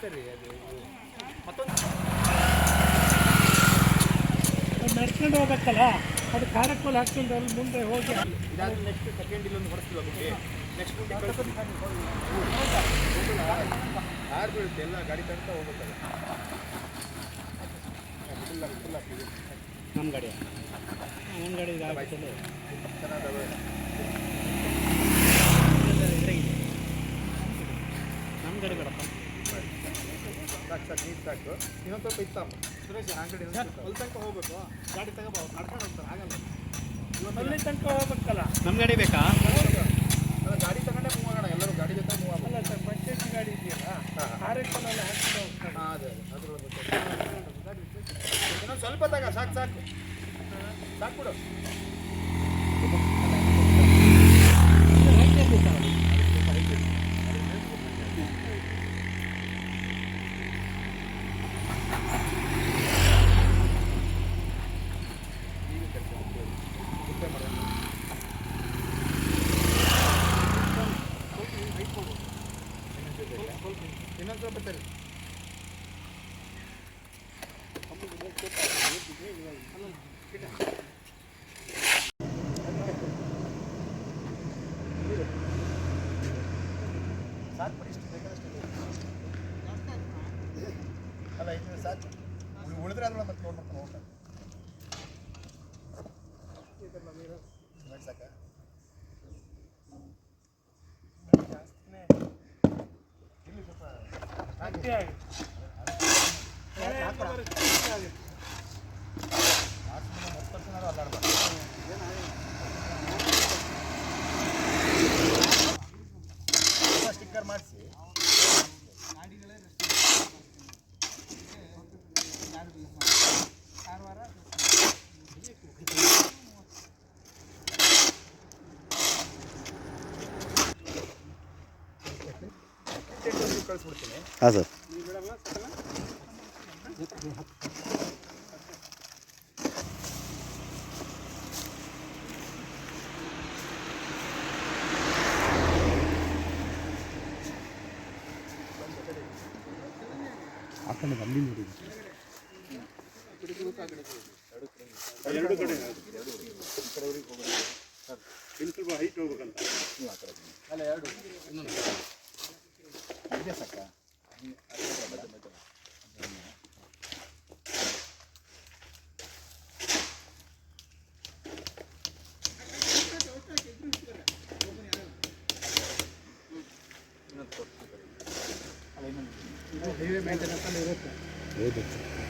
ಸರಿ ಅದು ಮತ್ತೊಂದು. ನಡ್ಕೊಂಡು ಹೋಗ್ಬೇಕಲ್ಲ? ಅದು ಕಾರ್ಯಕ್ರಮ ಹಾಕ್ಕೊಂಡು ಅಲ್ಲಿ ಮುಂದೆ ಹೋಗಿ ಇದಾದ ನೆಕ್ಸ್ಟ್ ಸೆಕೆಂಡ್ ಇಲ್ಲೊಂದು ಹೊಡಿಸ್ತೀವ ಗುಂಡಿ ನೆಕ್ಸ್ಟ್ ಗುಂಡಿ ಯಾರು ಬೀಳುತ್ತೆ ಎಲ್ಲ ಗಾಡಿ ತನಕ ಹೋಗುತ್ತೆ ಫುಲ್ ಫುಲ್ ನಮ್ಮ ಗಾಡಿ ನಮ್ಮ ಗಾಡಿ ಇದಾಗ್ತದೆ ಚೆನ್ನಾಗಿ ನಮ್ಮ ಗಾಡಿ ಬೇಡಪ್ಪ. ಸಾಕು ನೀರು ಸಾಕು ಇನ್ನೊಂದು ಸ್ವಲ್ಪ ಇತ್ತು ಸುರೇಶ್ ಆ ಕಡೆ ಅಲ್ಲಿ ತನಕ ಹೋಗ್ಬೇಕು. ಗಾಡಿ ತಗೋಬೋ ನಡ್ಕೊಂಡು ಹೋಗ್ತಾರೆ ಆಗಲ್ಲ. ಅಲ್ಲಿ ತನಕ ಹೋಗ್ಬೇಕಲ್ಲ? ನಮ್ಮ ಗಾಡಿ ಬೇಕಾ? ಅಲ್ಲ ಗಾಡಿ ತಗೊಂಡೆ ಮೂವ್ ಆಗೋಣ ಎಲ್ಲರೂ ಗಾಡಿ ಜೊತೆ ಮೂವ್ ಆಗೋಣ ಅಲ್ಲ ಸರ್ ಪಂಚಾಯತಿ ಗಾಡಿ ಇದೆಯಲ್ಲ? ಕಾರ್ಯಕ್ರಮ ಹಾಕ್ಕೊಂಡು ಹೋಗ್ತಾರೆ. ಹಾಂ ಅದೇ ಅದೇ. ಅದ್ರೊಳಗೆ ಇನ್ನೊಂದು ಸ್ವಲ್ಪ ತಗ ಸಾಕು ಸಾಕು. ಸಾಕು ಬಿಡು ಇನ್ನೊಂದು ಸ್ವಲ್ಪ ತರಿ ಸಾಕು ಬಿಡಿ ಇಷ್ಟು ಬೇಕಾದಷ್ಟು ಇದೆ. ಅಲ್ಲ ಇದು ಸಾಕು ಉಳ್- ಉಳಿದ್ರೆ ಅದ್ರೊಳಗೆ ಮತ್ತೆ ನೋಡ್ ಮಾಡ್ಕೊಂಡು ಹೋಗ್ತಾರೆ ಇವಾಗ ಸಾಕಾ ಇಲ್ಲಿ ಸ್ವಲ್ಪ ಹಾಂ ಸರ್ ಆ ಕಡೆ ಅಲ್ಲಿ ನೋಡಿ ಅಲ್ಲ ಎರಡು ಇನ್ನೊಂದು ಇದೆ. ಸಾಕ. ಹೈವೇ ಮೇಂಟೆನೆನ್ಸ್ ಅಲ್ಲಿ ಇರುತ್ತೆ. ಹೌದು. ಎಲ್ಲಿ ಹೋಗುತ್ತೆ ದುಡ್ಡು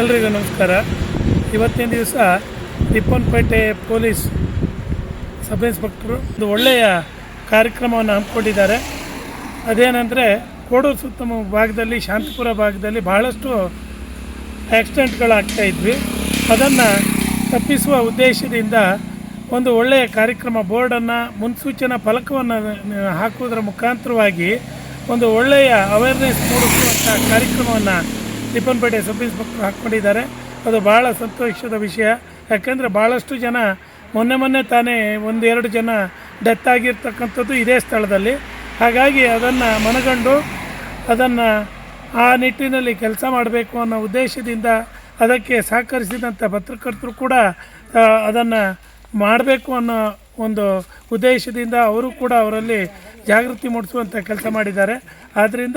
ಎಲ್ರಿಗೂ ನಮಸ್ಕಾರ. ಇವತ್ತಿನ ದಿವಸ ತಿಪ್ಪನಪೇಟೆ ಪೊಲೀಸ್ ಸಬ್ ಇನ್ಸ್ಪೆಕ್ಟ್ರು ಒಂದು ಒಳ್ಳೆಯ ಕಾರ್ಯಕ್ರಮವನ್ನು ಹಮ್ಮಿಕೊಂಡಿದ್ದಾರೆ. ಅದೇನೆಂದರೆ, ಕೋಡೂರು ಸುತ್ತಮುತ್ತ ಭಾಗದಲ್ಲಿ, ಶಾಂತಿಪುರ ಭಾಗದಲ್ಲಿ ಬಹಳಷ್ಟು ಆಕ್ಸಿಡೆಂಟ್ಗಳಾಗ್ತಾ ಇದ್ವಿ. ಅದನ್ನು ತಪ್ಪಿಸುವ ಉದ್ದೇಶದಿಂದ ಒಂದು ಒಳ್ಳೆಯ ಕಾರ್ಯಕ್ರಮ ಬೋರ್ಡನ್ನು ಮುನ್ಸೂಚನಾ ಫಲಕವನ್ನು ಹಾಕುವುದರ ಮುಖಾಂತರವಾಗಿ ಒಂದು ಒಳ್ಳೆಯ ಅವೇರ್ನೆಸ್ ಮೂಡಿಸುವಂಥ ಕಾರ್ಯಕ್ರಮವನ್ನು ರಿಪ್ಪನ್ಪೇಟೆ ಸಬ್ ಇನ್ಸ್ಪೆಕ್ಟರ್ ಹಾಕ್ಕೊಂಡಿದ್ದಾರೆ. ಅದು ಭಾಳ ಸಂತೋಷದ ವಿಷಯ. ಯಾಕೆಂದರೆ ಭಾಳಷ್ಟು ಜನ ಮೊನ್ನೆ ಮೊನ್ನೆ ತಾನೇ ಒಂದೆರಡು ಜನ ಡೆತ್ ಆಗಿರ್ತಕ್ಕಂಥದ್ದು ಇದೇ ಸ್ಥಳದಲ್ಲಿ. ಹಾಗಾಗಿ ಅದನ್ನು ಮನಗಂಡು ಅದನ್ನು ಆ ನಿಟ್ಟಿನಲ್ಲಿ ಕೆಲಸ ಮಾಡಬೇಕು ಅನ್ನೋ ಉದ್ದೇಶದಿಂದ ಅದಕ್ಕೆ ಸಹಕರಿಸಿದಂಥ ಪತ್ರಕರ್ತರು ಕೂಡ ಅದನ್ನು ಮಾಡಬೇಕು ಅನ್ನೋ ಒಂದು ಉದ್ದೇಶದಿಂದ ಅವರು ಕೂಡ ಅವರಲ್ಲಿ ಜಾಗೃತಿ ಮೂಡಿಸುವಂಥ ಕೆಲಸ ಮಾಡಿದ್ದಾರೆ. ಆದ್ದರಿಂದ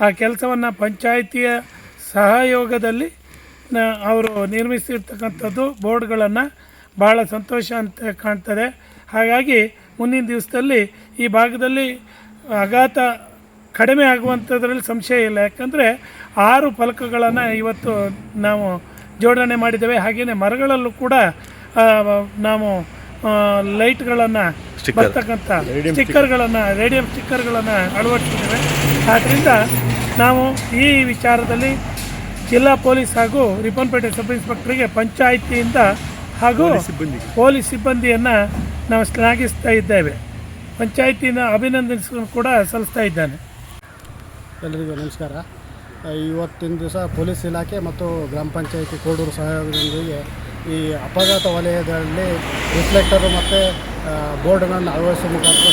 ಆ ಕೆಲಸವನ್ನು ಪಂಚಾಯಿತಿಯ ಸಹಯೋಗದಲ್ಲಿ ಅವರು ನಿರ್ಮಿಸಿರ್ತಕ್ಕಂಥದ್ದು ಬೋರ್ಡ್ಗಳನ್ನು ಭಾಳ ಸಂತೋಷ ಅಂತ ಕಾಣ್ತದೆ. ಹಾಗಾಗಿ ಮುಂದಿನ ದಿವಸದಲ್ಲಿ ಈ ಭಾಗದಲ್ಲಿ ಆಘಾತ ಕಡಿಮೆ ಆಗುವಂಥದ್ರಲ್ಲಿ ಸಂಶಯ ಇಲ್ಲ. ಯಾಕಂದರೆ ಆರು ಫಲಕಗಳನ್ನು ಇವತ್ತು ನಾವು ಜೋಡಣೆ ಮಾಡಿದ್ದೇವೆ. ಹಾಗೆಯೇ ಮರಗಳಲ್ಲೂ ಕೂಡ ನಾವು ಲೈಟ್ಗಳನ್ನು ಬರ್ತಕ್ಕಂಥ ಸ್ಟಿಕ್ಕರ್ಗಳನ್ನು ರೇಡಿಯಂ ಸ್ಟಿಕ್ಕರ್ಗಳನ್ನು ಅಳವಡಿಸಿದ್ದೇವೆ. ಆದ್ದರಿಂದ ನಾವು ಈ ವಿಚಾರದಲ್ಲಿ ಜಿಲ್ಲಾ ಪೊಲೀಸ್ ಹಾಗೂ ರಿಪ್ಪನ್ಪೇಟೆ ಸಬ್ ಇನ್ಸ್ಪೆಕ್ಟರ್ಗೆ ಪಂಚಾಯಿತಿಯಿಂದ ಹಾಗೂ ಪೊಲೀಸ್ ಸಿಬ್ಬಂದಿಯನ್ನು ನಾವು ಶ್ಲಾಘಿಸ್ತಾ ಇದ್ದೇವೆ. ಪಂಚಾಯಿತಿನ ಅಭಿನಂದಿಸ ಕೂಡ ಸಲ್ಲಿಸ್ತಾ ಇದ್ದಾನೆ. ಎಲ್ಲರಿಗೂ ನಮಸ್ಕಾರ. ಇವತ್ತಿನ ದಿವಸ ಪೊಲೀಸ್ ಇಲಾಖೆ ಮತ್ತು ಗ್ರಾಮ ಪಂಚಾಯಿತಿ ಕೋಡೂರು ಸಹಯೋಗದೊಂದಿಗೆ ಈ ಅಪಘಾತ ವಲಯದಲ್ಲಿ ರಿಫ್ಲೆಕ್ಟರು ಮತ್ತು ಬೋರ್ಡ್ಗಳನ್ನು ಅಳವಡಿಸುವ ಮುಖಾಂತರ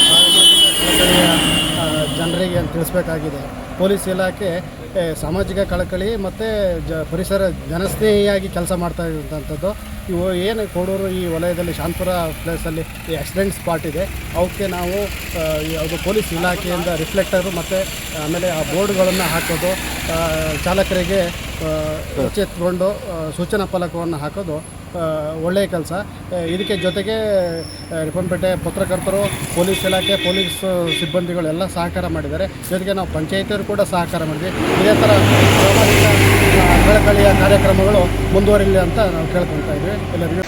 ಜನರಿಗೆ ತಿಳಿಸ್ಬೇಕಾಗಿದೆ. ಪೊಲೀಸ್ ಇಲಾಖೆ ಸಾಮಾಜಿಕ ಕಳಕಳಿ ಮತ್ತು ಜ, ಪರಿಸರ ಜನಸ್ನೇಹಿಯಾಗಿ ಕೆಲಸ ಮಾಡ್ತಾ ಇರುವಂಥದ್ದು ಇವು ಏನು ಕೋಡೂರು ಈ ವಲಯದಲ್ಲಿ ಶಾಂತಪುರ ಪ್ಲೇಸಲ್ಲಿ ಈ ಆಕ್ಸಿಡೆಂಟ್ ಸ್ಪಾಟ್ ಇದೆ. ಅವಕ್ಕೆ ನಾವು ಯಾವುದು ಪೊಲೀಸ್ ಇಲಾಖೆಯಿಂದ ರಿಫ್ಲೆಕ್ಟರು ಮತ್ತು, ಆಮೇಲೆ ಆ ಬೋರ್ಡ್ಗಳನ್ನು ಹಾಕೋದು ಚಾಲಕರಿಗೆ ಎಚ್ಚೆತ್ಕೊಂಡು ಸೂಚನಾ ಫಲಕವನ್ನು ಹಾಕೋದು ಒಳ್ಳೆಯ ಕೆಲಸ. ಇದಕ್ಕೆ ಜೊತೆಗೆ ರಿಪ್ಪನ್ಪೇಟೆ ಪತ್ರಕರ್ತರು, ಪೊಲೀಸ್ ಇಲಾಖೆ, ಪೊಲೀಸ್ ಸಿಬ್ಬಂದಿಗಳೆಲ್ಲ ಸಹಕಾರ ಮಾಡಿದ್ದಾರೆ. ಜೊತೆಗೆ ನಾವು ಪಂಚಾಯತಿಯವರು ಕೂಡ ಸಹಕಾರ ಮಾಡಿದ್ವಿ. ಇದೇ ಥರ ಸಾಮಾಜಿಕ ಕಳಕಳಿಯ ಕಾರ್ಯಕ್ರಮಗಳು ಮುಂದುವರಿಲಿ ಅಂತ ನಾವು ಕೇಳ್ಕೊತಾ ಇದ್ವಿ. ಎಲ್ಲರಿಗೂ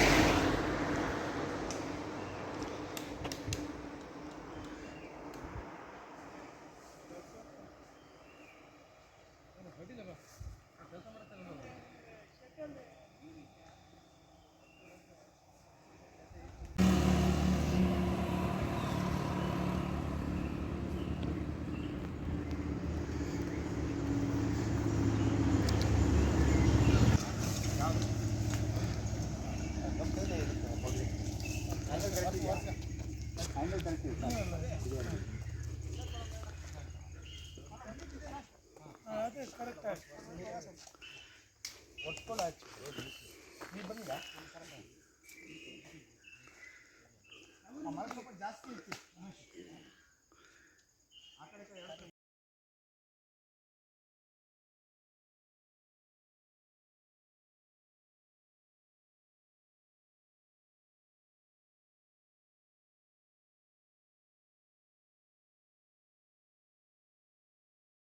ಆ ಕಡೆ ಈ ಕಡೆ ಎರಡು